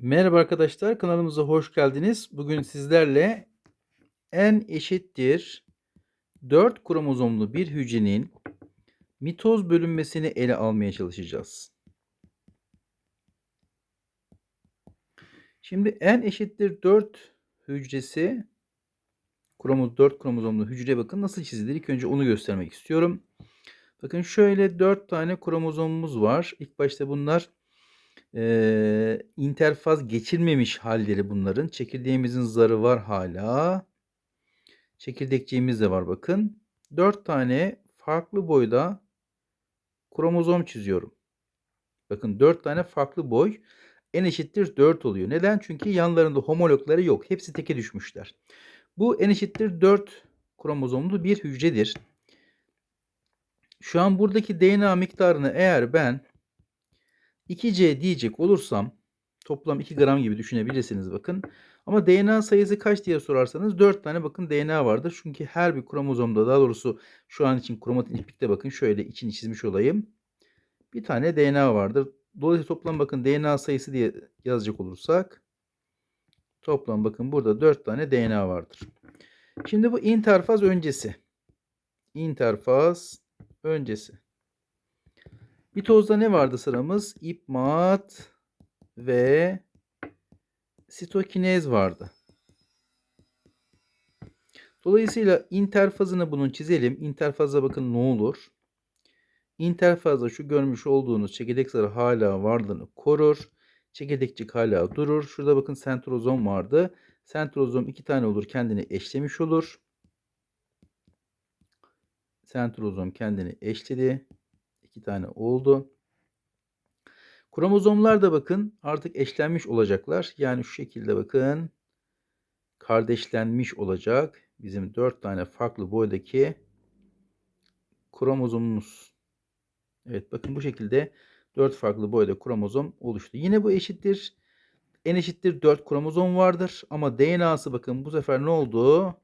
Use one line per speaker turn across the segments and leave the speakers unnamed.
Merhaba arkadaşlar, kanalımıza hoş geldiniz. Bugün sizlerle n eşittir 4 kromozomlu bir hücrenin mitoz bölünmesini ele almaya çalışacağız. Şimdi n eşittir 4 hücresi kromoz 4 kromozomlu hücre bakın nasıl çizilir. İlk önce onu göstermek istiyorum. Bakın şöyle 4 tane kromozomumuz var. İlk başta bunlar e, interfaz geçirmemiş halleri bunların. Çekirdeğimizin zarı var hala. Çekirdekçiğimiz de var bakın. 4 tane farklı boyda kromozom çiziyorum. Bakın 4 tane farklı boy n eşittir 4 oluyor. Neden? Çünkü yanlarında homologları yok. Hepsi teke düşmüşler. Bu n eşittir 4 kromozomlu bir hücredir. Şu an buradaki DNA miktarını eğer ben 2C diyecek olursam toplam 2 gram gibi düşünebilirsiniz bakın. Ama DNA sayısı kaç diye sorarsanız 4 tane bakın DNA vardır. Çünkü her bir kromozomda daha doğrusu şu an için kromatin iplikte bakın şöyle içini çizmiş olayım. Bir tane DNA vardır. Dolayısıyla toplam bakın DNA sayısı diye yazacak olursak toplam bakın burada 4 tane DNA vardır. Şimdi bu interfaz öncesi. Interfaz öncesi. Mitozda ne vardı sıramız? İpmat ve sitokinez vardı. Dolayısıyla interfazını bunun çizelim. İnterfaza bakın ne olur? İnterfazda şu görmüş olduğunuz çekirdek zarı hala varlığını korur. Çekirdekçik hala durur. Şurada bakın sentrozom vardı. Sentrozom iki tane olur kendini eşlemiş olur. Sentrozom kendini eşledi. İki tane oldu. Kromozomlar da bakın artık eşlenmiş olacaklar. Yani şu şekilde bakın kardeşlenmiş olacak. Bizim dört tane farklı boydaki kromozomumuz. Evet bakın bu şekilde dört farklı boyda kromozom oluştu. Yine bu eşittir. En eşittir 4 kromozom vardır. Ama DNA'sı bakın bu sefer ne oldu?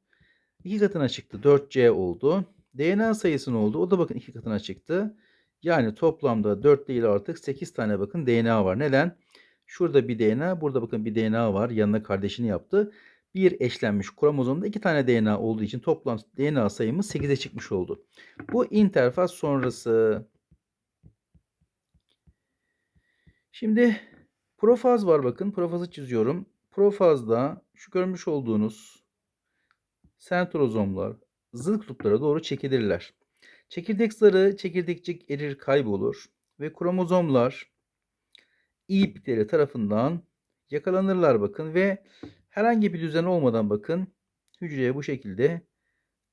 İki katına çıktı. 4C oldu. DNA sayısı ne oldu? O da bakın iki katına çıktı. Yani toplamda 4 değil artık 8 tane bakın DNA var. Neden? Şurada bir DNA, burada bakın bir DNA var. Yanına kardeşini yaptı. Bir eşlenmiş kromozomda iki tane DNA olduğu için toplam DNA sayımız 8'e çıkmış oldu. Bu interfaz sonrası. Şimdi profaz var bakın. Profazı çiziyorum. Profazda şu görmüş olduğunuz sentrozomlar zıt kutuplara doğru çekilirler. Çekirdek zarı çekirdekçik erir kaybolur ve kromozomlar ipleri tarafından yakalanırlar bakın ve herhangi bir düzen olmadan bakın hücreye bu şekilde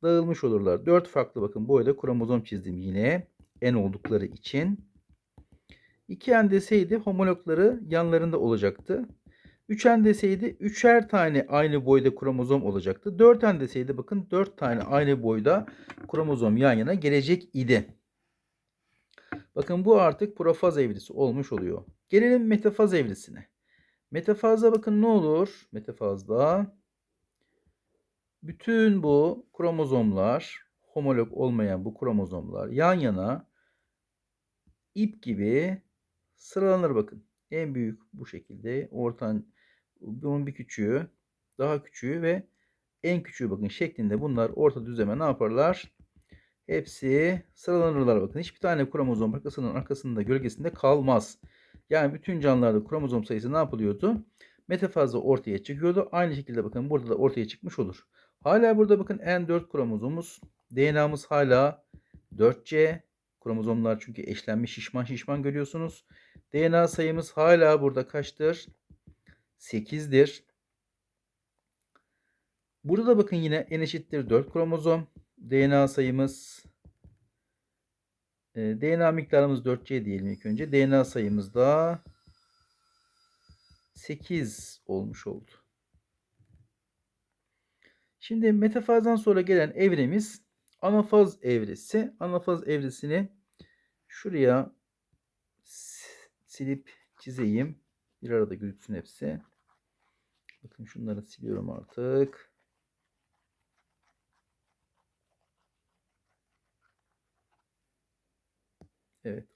dağılmış olurlar. Dört farklı bakın boyda kromozom çizdim yine en oldukları için. İki en deseydi homologları yanlarında olacaktı. Üçen deseydi üçer tane aynı boyda kromozom olacaktı. Dörten deseydi bakın dört tane aynı boyda kromozom yan yana gelecek idi. Bakın bu artık profaz evresi olmuş oluyor. Gelelim metafaz evresine. Metafazda bakın ne olur? Metafazda bütün bu kromozomlar, homolog olmayan bu kromozomlar yan yana ip gibi sıralanır bakın. En büyük bu şekilde, ortan bunun bir küçüğü, daha küçüğü ve en küçüğü bakın şeklinde bunlar orta düzleme ne yaparlar? Hepsi sıralanırlar bakın. Hiçbir tane kromozom arkasının arkasında gölgesinde kalmaz. Yani bütün canlılarda kromozom sayısı ne yapılıyordu? Metafazda ortaya çıkıyordu. Aynı şekilde bakın burada da ortaya çıkmış olur. Hala burada bakın N4 kromozomumuz. DNA'mız hala 4C. Kromozomlar çünkü eşlenmiş şişman şişman görüyorsunuz. DNA sayımız hala burada kaçtır? 8'dir. Burada da bakın yine n eşittir 4 kromozom. DNA sayımız e, DNA miktarımız 4C diyelim ilk önce. DNA sayımız da 8 olmuş oldu. Şimdi metafazdan sonra gelen evremiz anafaz evresi. Anafaz evresini şuraya silip çizeyim. Bir arada gözüksün hepsi. Bakın şunları siliyorum artık. Evet.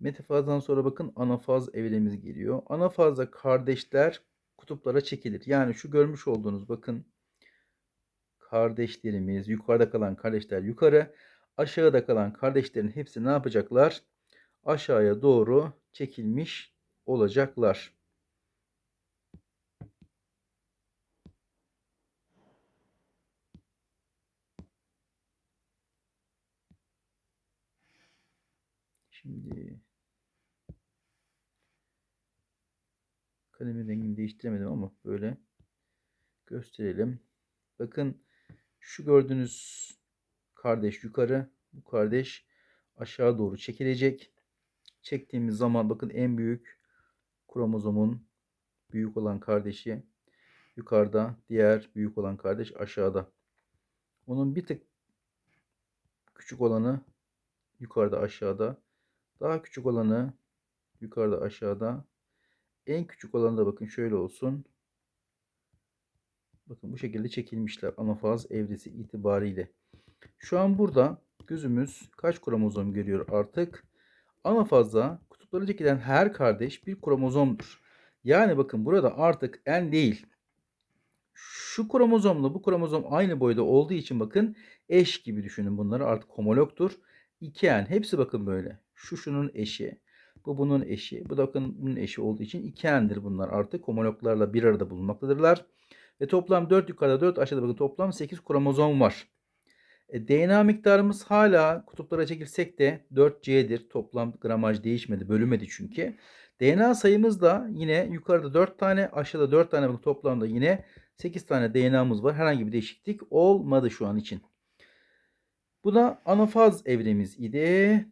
Metafazdan sonra bakın anafaz evremiz geliyor. Anafazda kardeşler kutuplara çekilir. Yani şu görmüş olduğunuz bakın kardeşlerimiz, yukarıda kalan kardeşler yukarı, aşağıda kalan kardeşlerin hepsi ne yapacaklar? Aşağıya doğru çekilmiş olacaklar. Şimdi kalemin rengini değiştiremedim ama böyle gösterelim. Bakın şu gördüğünüz kardeş yukarı, bu kardeş aşağı doğru çekilecek. Çektiğimiz zaman bakın en büyük kromozomun büyük olan kardeşi yukarıda, diğer büyük olan kardeş aşağıda. Onun bir tık küçük olanı yukarıda aşağıda. Daha küçük olanı yukarıda aşağıda. En küçük olanı da bakın şöyle olsun. Bakın bu şekilde çekilmişler anafaz evresi itibariyle. Şu an burada gözümüz kaç kromozom görüyor artık? Anafazda kutupları çekilen her kardeş bir kromozomdur. Yani bakın burada artık en değil. Şu kromozomla bu kromozom aynı boyda olduğu için bakın eş gibi düşünün bunları artık homologtur. İki en hepsi bakın böyle. Şu şunun eşi. Bu bunun eşi. Bu da bakın bunun eşi olduğu için iki endir bunlar artık homologlarla bir arada bulunmaktadırlar. Ve toplam 4 yukarıda 4 aşağıda bakın toplam 8 kromozom var. E, DNA miktarımız hala kutuplara çekilsek de 4C'dir. Toplam gramaj değişmedi, bölünmedi çünkü. DNA sayımız da yine yukarıda 4 tane, aşağıda 4 tane toplamda yine 8 tane DNA'mız var. Herhangi bir değişiklik olmadı şu an için. Bu da anafaz evremiz idi.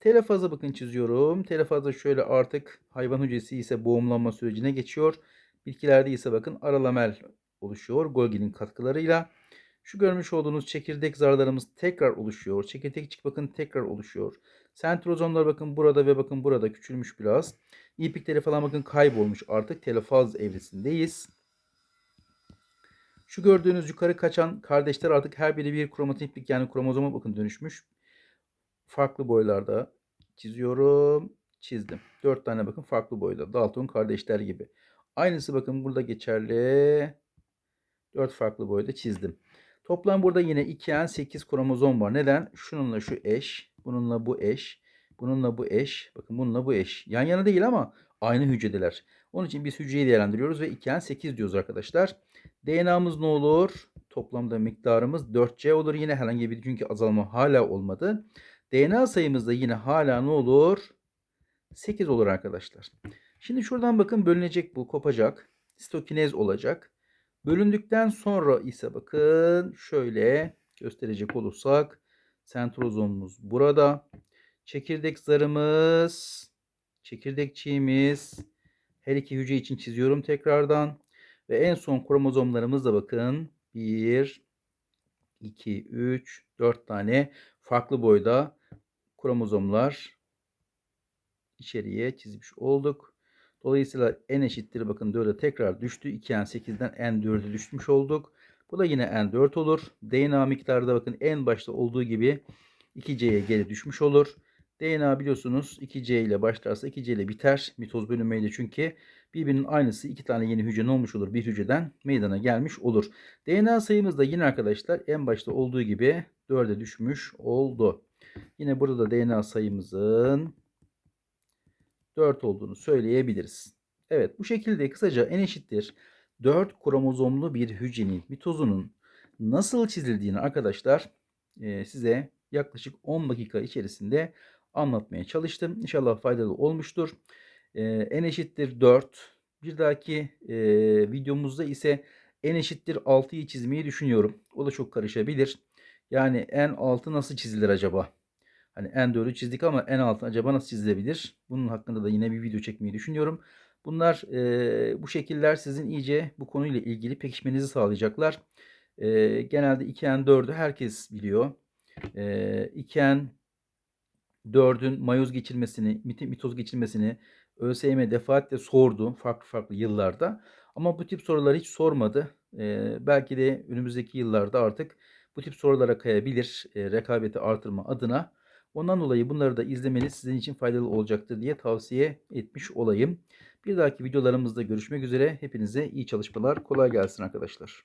Telefaza bakın çiziyorum. Telefazda şöyle artık hayvan hücresi ise boğumlanma sürecine geçiyor. Bitkilerde ise bakın aralamel oluşuyor Golgi'nin katkılarıyla. Şu görmüş olduğunuz çekirdek zarlarımız tekrar oluşuyor. Çekirdekçik bakın tekrar oluşuyor. Sentrozomlar bakın burada ve bakın burada küçülmüş biraz. İpikleri falan bakın kaybolmuş artık telefaz evresindeyiz. Şu gördüğünüz yukarı kaçan kardeşler artık her biri bir kromatiplik yani kromozoma bakın dönüşmüş. Farklı boylarda çiziyorum. Çizdim. Dört tane bakın farklı boyda. Dalton kardeşler gibi. Aynısı bakın burada geçerli. Dört farklı boyda çizdim. Toplam burada yine 2N 8 kromozom var. Neden? Şununla şu eş, bununla bu eş, bununla bu eş, bakın bununla bu eş. Yan yana değil ama aynı hücredeler. Onun için biz hücreyi değerlendiriyoruz ve 2N 8 diyoruz arkadaşlar. DNA'mız ne olur? Toplamda miktarımız 4C olur. Yine herhangi bir çünkü azalma hala olmadı. DNA sayımız da yine hala ne olur? 8 olur arkadaşlar. Şimdi şuradan bakın bölünecek bu kopacak. Sitokinez olacak. Bölündükten sonra ise bakın şöyle gösterecek olursak sentrozomumuz burada. Çekirdek zarımız, çekirdekçiğimiz her iki hücre için çiziyorum tekrardan. Ve en son kromozomlarımız da bakın 1, 2, 3, 4 tane farklı boyda kromozomlar içeriye çizmiş olduk. Dolayısıyla n eşittir bakın 4'e tekrar düştü. 2n8'den n4'e düşmüş olduk. Bu da yine n4 olur. DNA miktarı da bakın en başta olduğu gibi 2c'ye geri düşmüş olur. DNA biliyorsunuz 2C ile başlarsa 2C ile biter. Mitoz bölünmeyle çünkü birbirinin aynısı iki tane yeni hücre ne olmuş olur? Bir hücreden meydana gelmiş olur. DNA sayımız da yine arkadaşlar en başta olduğu gibi 4'e düşmüş oldu. Yine burada da DNA sayımızın 4 olduğunu söyleyebiliriz. Evet bu şekilde kısaca n eşittir 4 kromozomlu bir hücrenin mitozunun nasıl çizildiğini arkadaşlar e, size yaklaşık 10 dakika içerisinde anlatmaya çalıştım. İnşallah faydalı olmuştur. E, n eşittir 4. Bir dahaki e, videomuzda ise n eşittir 6'yı çizmeyi düşünüyorum. O da çok karışabilir. Yani n 6 nasıl çizilir acaba? Hani N4'ü çizdik ama N6 acaba nasıl çizilebilir? Bunun hakkında da yine bir video çekmeyi düşünüyorum. Bunlar e, bu şekiller sizin iyice bu konuyla ilgili pekişmenizi sağlayacaklar. E, genelde 2N4'ü herkes biliyor. E, 2N4'ün mayoz geçirmesini, mitoz geçirmesini ÖSYM defaatle sordu farklı farklı yıllarda. Ama bu tip soruları hiç sormadı. E, belki de önümüzdeki yıllarda artık bu tip sorulara kayabilir e, rekabeti artırma adına. Ondan dolayı bunları da izlemeniz sizin için faydalı olacaktır diye tavsiye etmiş olayım. Bir dahaki videolarımızda görüşmek üzere. Hepinize iyi çalışmalar. Kolay gelsin arkadaşlar.